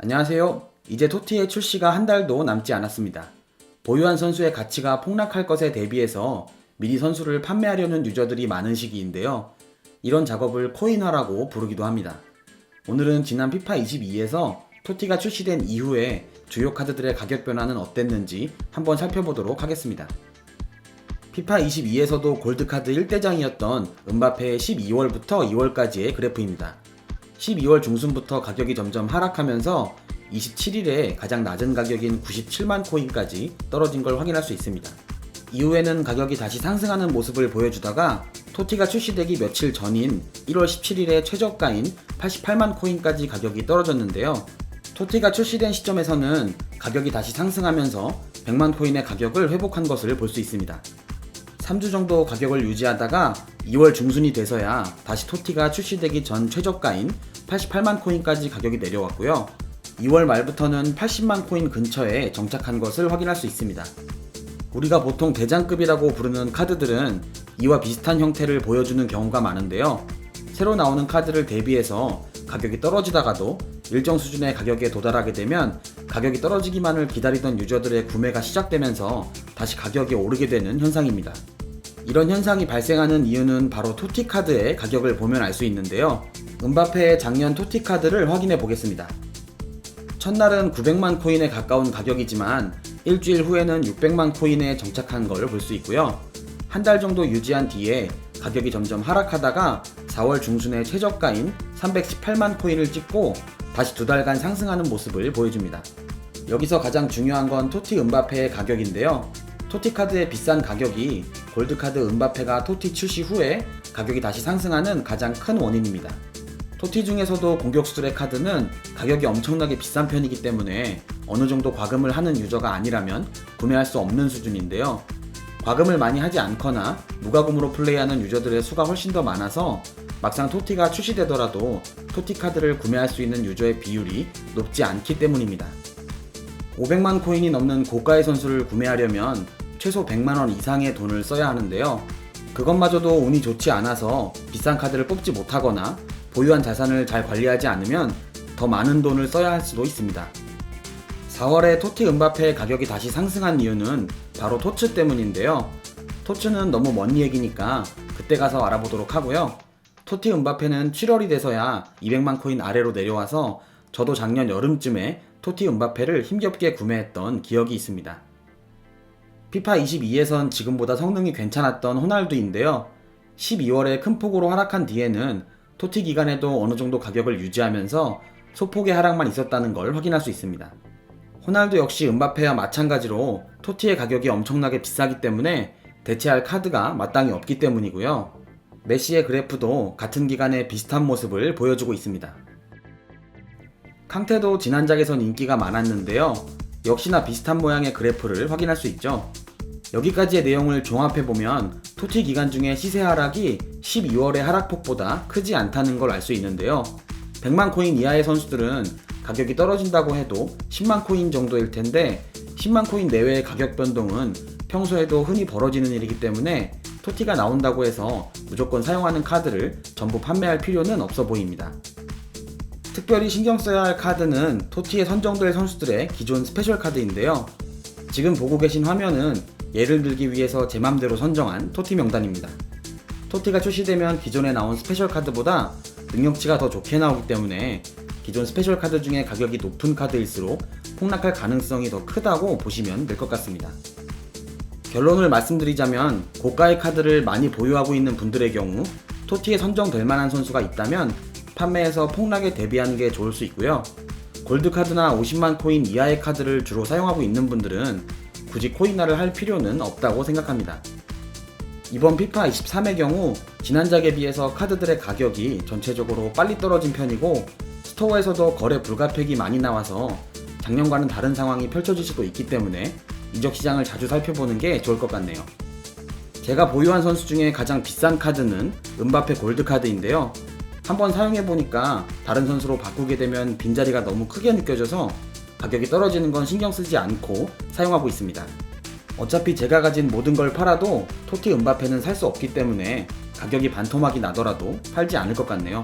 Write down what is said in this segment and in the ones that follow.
안녕하세요. 이제 토티의 출시가 한 달도 남지 않았습니다. 보유한 선수의 가치가 폭락할 것에 대비해서 미리 선수를 판매하려는 유저들이 많은 시기인데요. 이런 작업을 코인화라고 부르기도 합니다. 오늘은 지난 피파 22에서 토티가 출시된 이후에 주요 카드들의 가격 변화는 어땠는지 한번 살펴보도록 하겠습니다. 피파 22에서도 골드카드 1대장이었던 은바페의 12월부터 2월까지의 그래프입니다. 12월 중순부터 가격이 점점 하락하면서 27일에 가장 낮은 가격인 97만 코인까지 떨어진 걸 확인할 수 있습니다. 이후에는 가격이 다시 상승하는 모습을 보여주다가 토티가 출시되기 며칠 전인 1월 17일에 최저가인 88만 코인까지 가격이 떨어졌는데요. 토티가 출시된 시점에서는 가격이 다시 상승하면서 100만 코인의 가격을 회복한 것을 볼 수 있습니다. 3주 정도 가격을 유지하다가 2월 중순이 돼서야 다시 토티가 출시되기 전 최저가인 88만 코인까지 가격이 내려왔고요. 2월 말부터는 80만 코인 근처에 정착한 것을 확인할 수 있습니다. 우리가 보통 대장급이라고 부르는 카드들은 이와 비슷한 형태를 보여주는 경우가 많은데요. 새로 나오는 카드를 대비해서 가격이 떨어지다가도 일정 수준의 가격에 도달하게 되면 가격이 떨어지기만을 기다리던 유저들의 구매가 시작되면서 다시 가격이 오르게 되는 현상입니다. 이런 현상이 발생하는 이유는 바로 토티 카드의 가격을 보면 알 수 있는데요. 은바페의 작년 토티 카드를 확인해 보겠습니다. 첫날은 900만 코인에 가까운 가격이지만 일주일 후에는 600만 코인에 정착한 걸 볼 수 있고요. 한 달 정도 유지한 뒤에 가격이 점점 하락하다가 4월 중순에 최저가인 318만 코인을 찍고 다시 두 달간 상승하는 모습을 보여줍니다. 여기서 가장 중요한 건 토티 은바페의 가격인데요. 토티 카드의 비싼 가격이 골드 카드 은바페가 토티 출시 후에 가격이 다시 상승하는 가장 큰 원인입니다. 토티 중에서도 공격수들의 카드는 가격이 엄청나게 비싼 편이기 때문에 어느 정도 과금을 하는 유저가 아니라면 구매할 수 없는 수준인데요. 과금을 많이 하지 않거나 무과금으로 플레이하는 유저들의 수가 훨씬 더 많아서 막상 토티가 출시되더라도 토티 카드를 구매할 수 있는 유저의 비율이 높지 않기 때문입니다. 500만 코인이 넘는 고가의 선수를 구매하려면 최소 100만원 이상의 돈을 써야 하는데요. 그것마저도 운이 좋지 않아서 비싼 카드를 뽑지 못하거나 보유한 자산을 잘 관리하지 않으면 더 많은 돈을 써야 할 수도 있습니다. 4월에 토티 은바페의 가격이 다시 상승한 이유는 바로 토츠 때문인데요. 토츠는 너무 먼 얘기니까 그때 가서 알아보도록 하고요. 토티 은바페는 7월이 돼서야 200만 코인 아래로 내려와서 저도 작년 여름쯤에 토티 은바페를 힘겹게 구매했던 기억이 있습니다. 피파 22에선 지금보다 성능이 괜찮았던 호날두인데요. 12월에 큰 폭으로 하락한 뒤에는 토티 기간에도 어느 정도 가격을 유지하면서 소폭의 하락만 있었다는 걸 확인할 수 있습니다. 호날두 역시 은바페와 마찬가지로 토티의 가격이 엄청나게 비싸기 때문에 대체할 카드가 마땅히 없기 때문이고요. 메시의 그래프도 같은 기간에 비슷한 모습을 보여주고 있습니다. 캉테도 지난작에선 인기가 많았는데요. 역시나 비슷한 모양의 그래프를 확인할 수 있죠. 여기까지의 내용을 종합해보면 토티 기간 중에 시세 하락이 12월의 하락폭보다 크지 않다는 걸 알 수 있는데요. 100만 코인 이하의 선수들은 가격이 떨어진다고 해도 10만 코인 정도일 텐데 10만 코인 내외의 가격 변동은 평소에도 흔히 벌어지는 일이기 때문에 토티가 나온다고 해서 무조건 사용하는 카드를 전부 판매할 필요는 없어 보입니다. 특별히 신경 써야 할 카드는 토티에 선정될 선수들의 기존 스페셜 카드인데요. 지금 보고 계신 화면은 예를 들기 위해서 제 맘대로 선정한 토티 명단입니다. 토티가 출시되면 기존에 나온 스페셜 카드보다 능력치가 더 좋게 나오기 때문에 기존 스페셜 카드 중에 가격이 높은 카드일수록 폭락할 가능성이 더 크다고 보시면 될 것 같습니다. 결론을 말씀드리자면 고가의 카드를 많이 보유하고 있는 분들의 경우 토티에 선정될 만한 선수가 있다면 판매에서 폭락에 대비하는 게 좋을 수 있고요. 골드 카드나 50만 코인 이하의 카드를 주로 사용하고 있는 분들은 굳이 코인화를 할 필요는 없다고 생각합니다. 이번 피파 23의 경우 지난작에 비해서 카드들의 가격이 전체적으로 빨리 떨어진 편이고 스토어에서도 거래 불가팩이 많이 나와서 작년과는 다른 상황이 펼쳐질 수도 있기 때문에 이적 시장을 자주 살펴보는 게 좋을 것 같네요. 제가 보유한 선수 중에 가장 비싼 카드는 은바페 골드 카드인데요. 한번 사용해 보니까 다른 선수로 바꾸게 되면 빈자리가 너무 크게 느껴져서 가격이 떨어지는 건 신경 쓰지 않고 사용하고 있습니다. 어차피 제가 가진 모든 걸 팔아도 토티 은바페는 살 수 없기 때문에 가격이 반토막이 나더라도 팔지 않을 것 같네요.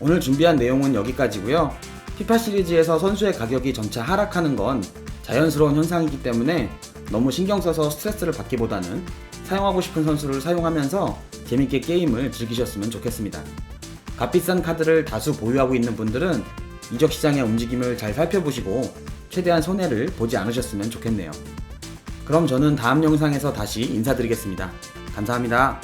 오늘 준비한 내용은 여기까지고요. 피파 시리즈에서 선수의 가격이 점차 하락하는 건 자연스러운 현상이기 때문에 너무 신경 써서 스트레스를 받기보다는 사용하고 싶은 선수를 사용하면서 재밌게 게임을 즐기셨으면 좋겠습니다. 값비싼 카드를 다수 보유하고 있는 분들은 이적 시장의 움직임을 잘 살펴보시고 최대한 손해를 보지 않으셨으면 좋겠네요. 그럼 저는 다음 영상에서 다시 인사드리겠습니다. 감사합니다.